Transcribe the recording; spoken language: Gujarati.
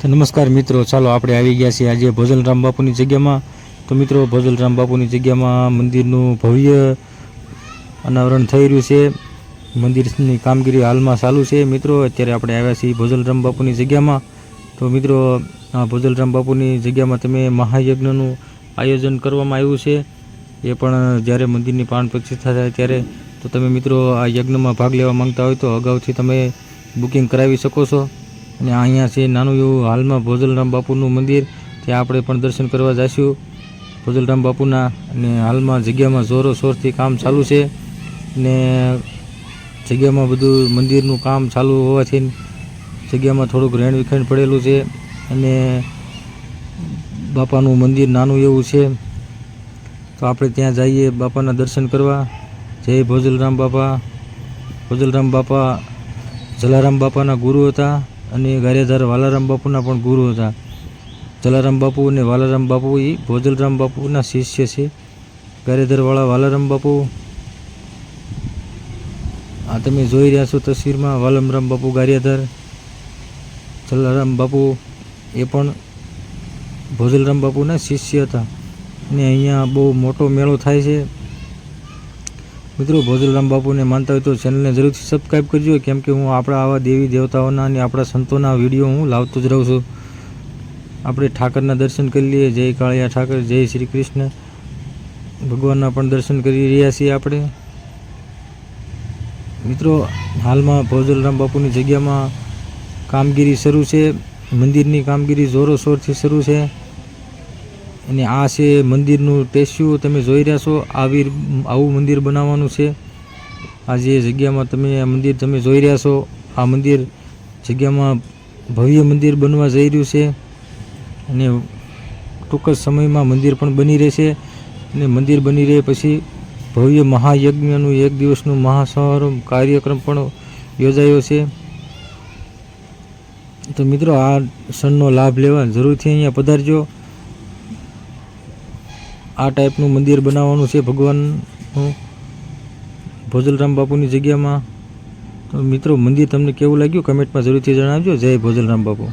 તો નમસ્કાર મિત્રો, ચાલો આપણે આવી ગયા છીએ આજે ભોજલરામ બાપુની જગ્યામાં. તો મિત્રો, ભોજલરામ બાપુની જગ્યામાં મંદિરનું ભવ્ય અનાવરણ થઈ રહ્યું છે. મંદિરની કામગીરી હાલમાં ચાલુ છે. મિત્રો, અત્યારે આપણે આવ્યા છીએ ભોજલરામ બાપુની જગ્યામાં. તો મિત્રો, આ ભોજલરામ બાપુની જગ્યામાં તમે મહાયજ્ઞનું આયોજન કરવામાં આવ્યું છે. એ પણ જ્યારે મંદિરની પ્રાણ પ્રતિષ્ઠા થાય ત્યારે. તો તમે મિત્રો, આ યજ્ઞમાં ભાગ લેવા માંગતા હોય તો અગાઉથી તમે બુકિંગ કરાવી શકો છો. અને અહીંયા છે નાનું એવું હાલમાં ભોજલરામ બાપુનું મંદિર. ત્યાં આપણે પણ દર્શન કરવા જઈશું ભોજલરામ બાપુના અને હાલમાં જગ્યામાં જોરો શોરથી કામ ચાલુ છે. ને જગ્યામાં બધું મંદિરનું કામ ચાલુ હોવાથી જગ્યામાં થોડુંક રહેણ વિખેણ પડેલું છે. અને બાપાનું મંદિર નાનું એવું છે. તો આપણે ત્યાં જઈએ બાપાના દર્શન કરવા. જય ભોજલરામ બાપા. ભોજલરામ બાપા, જલારામ બાપાના ગુરુ હતા. અને ગારેધાર વાલારામ બાપુના પણ ગુરુ હતા. જલારામ બાપુ અને વાલારામ બાપુ એ ભોજલરામ બાપુના શિષ્ય છે. ગારેધરવાળા વાલારામ બાપુ આ તમે જોઈ રહ્યા છો તસવીરમાં વાલમરામ બાપુ ગારિયાધાર, જલારામ બાપુ એ પણ ભોજલરામ બાપુના શિષ્ય હતા. અને અહીંયા બહુ મોટો મેળો થાય છે. મિત્રો ભોજરામ બાપુને માનતા હોય તો ચેનલને જરૂરથી સબસ્ક્રાઈબ કરજો. કેમ કે હું આપણા આવા દેવી દેવતાઓના અને આપણા સંતોના વીડિયો હું લાવતો જ રહું છું. આપણે ઠાકરના દર્શન કરી લઈએ. જય કાળિયા ઠાકર, જય શ્રી કૃષ્ણ. ભગવાનના પણ દર્શન કરી રહ્યા છીએ આપણે. મિત્રો, હાલમાં ભોજલરામ બાપુની જગ્યામાં કામગીરી શરૂ છે. મંદિરની કામગીરી જોરોશોરથી શરૂ છે. અને આ છે મંદિરનું ટેસ્યુ તમે જોઈ રહ્યા છો, આવી આવું મંદિર બનાવવાનું છે. આ જે જગ્યામાં તમે મંદિર તમે જોઈ રહ્યા છો. આ મંદિર જગ્યામાં ભવ્ય મંદિર બનવા જઈ રહ્યું છે. અને ટૂંક જ સમયમાં મંદિર પણ બની રહેશે. અને મંદિર બની રહે પછી ભવ્ય મહાયજ્ઞનું એક દિવસનું મહાસમારંભ કાર્યક્રમ પણ યોજાયો છે. તો મિત્રો, આ ક્ષણનો લાભ લેવા જરૂરથી અહીંયા પધારજો. આ ટાઈપનું મંદિર બનાવવાનું છે ભગવાનનું. ભોજલરામ બાપુની જગ્યામાં. તો મિત્રો, મંદિર તમને કેવું લાગ્યું? કમેન્ટમાં જરૂરથી જણાવજો. જય ભોજલરામ બાપુ.